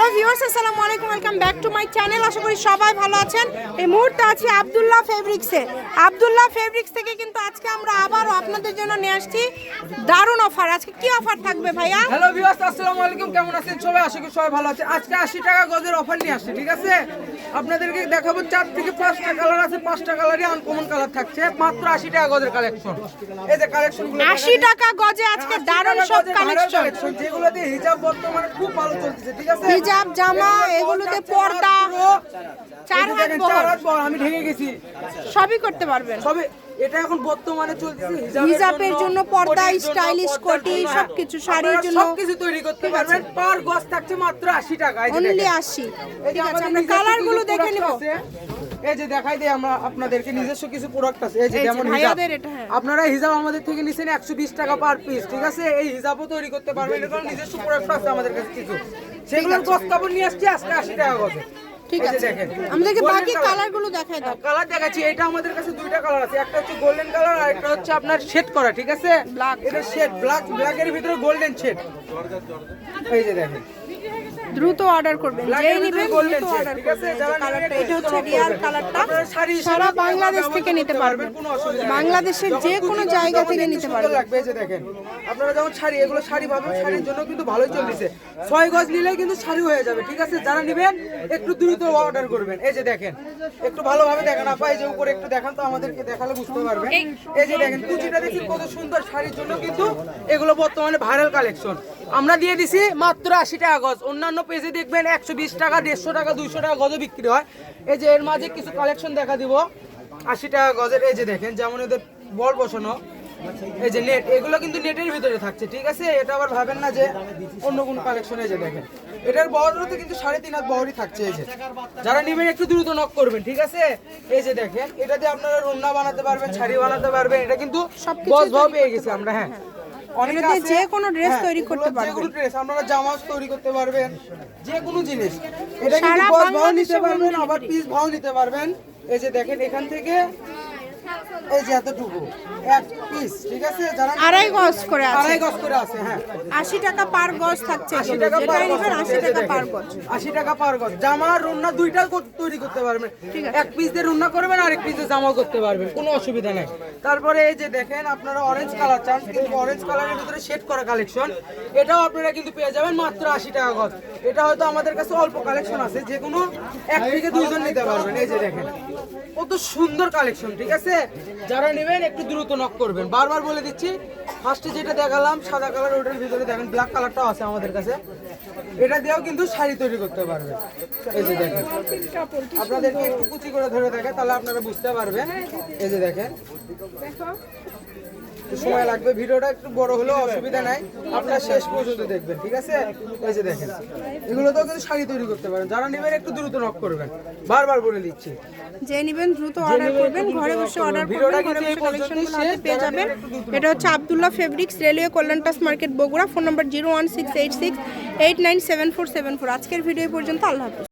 Hello viewers আসসালামু আলাইকুম welcome back to my channel আশা করি সবাই ভালো আছেন। এই মুহূর্তে আছি আব্দুল্লাহ ফেব্রিক্সে আব্দুল্লাহ ফেব্রিক্স থেকে কিন্তু আজকে আমরা আবারও আপনাদের জন্য নিয়ে আসছি। দারুণ অফার আজকে কি অফার থাকবে ভাইয়া? হ্যালো ভিউয়ার্স আসসালামু আলাইকুম কেমন আছেন সবাই? আশা করি সবাই ভালো আছে আজকে আশি টাকা গজের অফার নিয়ে আসছে ঠিক আছে? আপনাদেরকে দেখাবো চার থেকে পাঁচটা কালার আছে। পাঁচটা কালারই আনকমন কালার থাকছে। মাত্র আশি টাকা গজের কালেকশন এই যে কালেকশনগুলো আশি টাকা গজে আজকে দারুণ সব কালেকশন যেগুলোতে হিজাব বর্তমানে খুব ভালো চলতেছে ঠিক আছে? হিজাব জামা এগুলোতে পর্দা চার এই যে হাত বহর আমি ঢেকে গেছি। সবই করতে পারবেন। সবে এটা এখন বর্তমানে চলতেছে হিজাবের জন্য পর্দা, পর্দার কোটি, সবকিছু। শাড়ির জন্য। সবকিছু তৈরি করতে পারবেন। পার গজ থাকছে মাত্র আশি টাকা এই যে অনলি দেখেন। আশি। এই যে ঠিক আছে আমরা কালারগুলো দেখে নিব। এই যে দেখাই দিই আমরা আপনাদেরকে নিজস্ব কিছু প্রোডাক্ট আছে। এই যে যেমন হিজাব। হ্যাঁ। আপনারা হিজাব আমাদের থেকে নিছেন 120 টাকা পার পিস ঠিক আছে? এই হিজাবও তৈরি করতে পারবেন। এরকম নিজস্ব প্রোডাক্ট আছে আমাদের কাছে কিছু। সেগুলোর গজ কাপড় নিয়ে আসছি আজকে 80 টাকা গজে ঠিক আছে। দেখেন। আমাদেরকে বাকি color। কালার। গুলো দেখাই দাও। কালার দেখাচ্ছি এটা আমাদের কাছে দুইটা কালার আছে। একটা হচ্ছে গোল্ডেন কালার আর একটা হচ্ছে আপনার শেড করা ঠিক আছে? ব্ল্যাক এটা শেড ব্ল্যাক ব্ল্যাকের ভিতরে গোল্ডেন শেড এই যে দেখেন। দ্রুত অর্ডার করবেন। যেই নেবেন দ্রুত অর্ডার করবেন। কালারটা এটা হচ্ছে একটু রিয়াল কালারটা। সারা বাংলাদেশ থেকে নিতে পারবেন। বাংলাদেশের যে কোনো জায়গা থেকে নিতে পারবেন। লাগবে এই যে দেখেন আপনারা যেমন শাড়ি এগুলো শাড়ি পাবেন শাড়ির জন্য কিন্তু ভালোই চলতেছে। ছয় গজ নিলেই কিন্তু শাড়ি হয়ে যাবে ঠিক আছে? যারা নেবেন একটু দ্রুত অর্ডার করবেন। এই যে দেখেন একটু ভালোভাবে দেখেন আপা এই যে উপরে একটু দেখান তো আমাদেরকে দেখালে বুঝতে পারবেন। এই যে দেখেন কুচিটা দেখি কত সুন্দর শাড়ির জন্য কিন্তু এগুলো বর্তমানে ভাইরাল কালেকশন আমরা দিয়ে দিছি মাত্র আশি টাকা গজ। অন্যান্য পেজে দেখবেন একশো বিশ টাকা দেড়শো টাকা দুইশো টাকা গজও বিক্রি হয়। এই যে এর মাঝে কিছু কালেকশন দেখা দিব। আশি টাকা গজের এই যে দেখেন যেমন এদের বল বসানো এই যে নেট এগুলো কিন্তু নেটের ভিতরে থাকছে ঠিক আছে? এটা আবার ভাবেন না যে অন্য কোনো কালেকশন এই যে দেখেন। এটার বহরও তো কিন্তু সাড়ে তিন হাত বহরই থাকছে এই যে। যারা নেবেন একটু দ্রুত নক করবেন ঠিক আছে? এই যে দেখেন এটা দিয়ে আপনারা রুন্না বানাতে পারবেন শাড়ি বানাতে পারবেন এটা কিন্তু সব বস ভাও পেয়ে গেছি আমরা হ্যাঁ। অনেকে আছে- যে কোনো হ্যাঁ, তৈরি করতে পারবেন। যে। কোনো ড্রেস আপনারা জামা তৈরি করতে পারবেন যে কোনো জিনিস। এটা কিন্তু সারা ভাও নিতে পারবেন আবার পিস ভাও নিতে পারবেন। এই যে দেখেন এখান থেকে এই যে এতটুকু এক পিস ঠিক আছে? যারা আড়াই গজ করে আছে। আড়াই গজ করে আছে হ্যাঁ। আশি টাকা পার গজ থাকছে আশি এগুলো। টাকা পার গজ নেবেন আশি এই যে টাকা পার গজ। আশি টাকা পার গজ। জামা রুন্না দুইটা তৈরি করতে পারবেন। ঠিক আছে। এক পিস দিয়ে রুন্না করবেন আর এক পিস দিয়ে জামাও করতে পারবেন কোনো অসুবিধা নাই। তারপরে এই যে দেখেন আপনারা অরেঞ্জ কালার চান কিন্তু অরেঞ্জ কালারের ভিতরে শেড করা কালেকশন এটাও আপনারা কিন্তু পেয়ে যাবেন মাত্র আশি টাকা গজ। এটা হয়তো আমাদের কাছে অল্প কালেকশন আছে যে কোনো এক থেকে দুইজন নিতে পারবেন। এই যে দেখেন কত সুন্দর কালেকশন ঠিক আছে? যারা নেবেন একটু দ্রুত নক করবেন। বারবার বলে দিচ্ছি ফার্স্টে যেটা দেখালাম, সাদা কালার ওটার ভিতরে দেখেন ব্ল্যাক কালারটাও আছে আমাদের কাছে। এটা দিয়েও কিন্তু শাড়ি তৈরি করতে পারবেন। এই যে দেখেন। আপনাদেরকে একটু কুচি করে ধরে দেখে, তাহলে আপনারা বুঝতে পারবেন। এই যে দেখেন। সময় লাগবে। ভিডিওটা একটু বড় হলেও অসুবিধা নাই। আপনারা শেষ পর্যন্ত দেখবেন ঠিক আছে? এই যে দেখেন এগুলোতেও কিন্তু শাড়ি তৈরি করতে পারেন। যারা নেবেন একটু দ্রুত নক করবেন। বারবার বলে দিচ্ছি। যে নেবেন দ্রুত অর্ডার করবেন। ঘরে বসে অর্ডার করবেন। ঘরে বসে কালেকশনগুলো হাতে পেয়ে যাবেন। এটা হচ্ছে Abdullah fabrics railway কল্যাণটাস market Bogura. Phone number zero one six eight six eight nine seven four seven four আজকের ভিডিও পর্যন্ত। আল্লাহ হাফিজ।